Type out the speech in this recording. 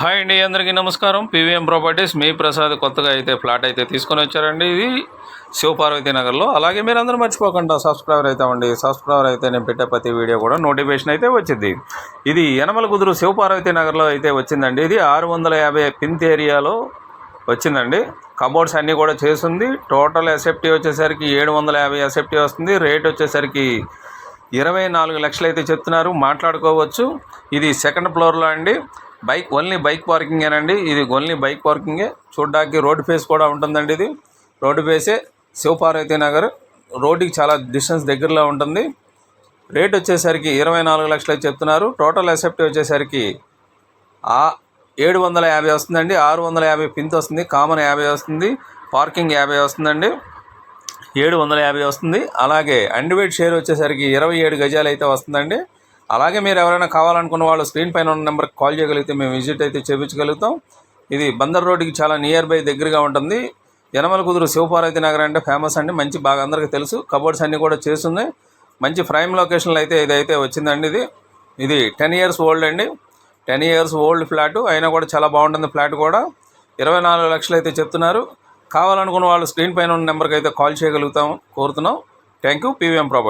Hi అండి అందరికీ నమస్కారం. పీవీఎం ప్రాపర్టీస్ మీ ప్రసాద్ కొత్తగా అయితే ఫ్లాట్ అయితే తీసుకొని వచ్చారండి. ఇది శివపార్వతి నగర్లో. అలాగే మీరు అందరూ మర్చిపోకుండా సబ్స్క్రైబర్ అవుతామండి సబ్స్క్రైబర్ అయితే నేను పెట్టే ప్రతి వీడియో కూడా నోటిఫికేషన్ అయితే వచ్చింది. ఇది యనమల కుదురు శివపార్వతి నగర్లో అయితే వచ్చిందండి. ఇది ఆరు వందల యాభై పింత్ ఏరియాలో వచ్చిందండి. కబోర్డ్స్ అన్నీ కూడా చేసింది టోటల్ ఎసెప్టీ వచ్చేసరికి ఏడు వందల యాభై ఎసెప్టీ వస్తుంది. రేట్ వచ్చేసరికి ఇరవై నాలుగు లక్షలు అయితే చెప్తున్నారు. మాట్లాడుకోవచ్చు. ఇది సెకండ్ ఫ్లోర్లో అండి. బైక్ ఓన్లీ బైక్ పార్కింగేనండి ఇది ఓన్లీ బైక్ పార్కింగే చూడ్డానికి రోడ్డు ఫేస్ కూడా ఉంటుందండి ఇది. రోడ్డు ఫేసే శివపార్వతి నగర్. రోడ్డుకి చాలా డిస్టెన్స్ దగ్గరలో ఉంటుంది. రేట్ వచ్చేసరికి ఇరవై నాలుగు లక్షలు అయితే చెప్తున్నారు. టోటల్ అసెప్ట్ వచ్చేసరికి ఆ ఏడు వందల యాభై వస్తుందండి. ఆరు వందల యాభై పింత్ వస్తుంది. కామన్ యాభై వస్తుంది. పార్కింగ్ యాభై వస్తుందండి. ఏడు వందల యాభై వస్తుంది. అలాగే అండివేట్ షేర్ వచ్చేసరికి ఇరవై ఏడు గజాలు అయితే వస్తుందండి. అలాగే మీరు ఎవరైనా కావాలనుకున్న వాళ్ళు స్క్రీన్ పైన ఉన్న నెంబర్కి కాల్ చేయగలిగితే మేము విజిట్ అయితే చేయించగలుగుతాం ఇది బందర్ రోడ్డుకి చాలా నియర్ బై దగ్గరగా ఉంటుంది. యనమల కుదురు శివపార్వతి నగర్ అంటే ఫేమస్ అండి. మంచి బాగా అందరికీ తెలుసు. కబోర్డ్స్ అన్నీ కూడా చేస్తుంది. మంచి ప్రైమ్ లొకేషన్లో అయితే ఇదైతే వచ్చిందండి ఇది. ఇది టెన్ ఇయర్స్ ఓల్డ్ అండి. టెన్ ఇయర్స్ ఓల్డ్ ఫ్లాట్ అయినా కూడా చాలా బాగుంటుంది ఫ్లాట్ కూడా. ఇరవై నాలుగు లక్షలు అయితే చెప్తున్నారు. కావాలనుకున్న వాళ్ళు స్క్రీన్ పైన ఉన్న నెంబర్కి అయితే కాల్ చేయగలుగుతాం. కోరుతున్నాం. Thank you PVM property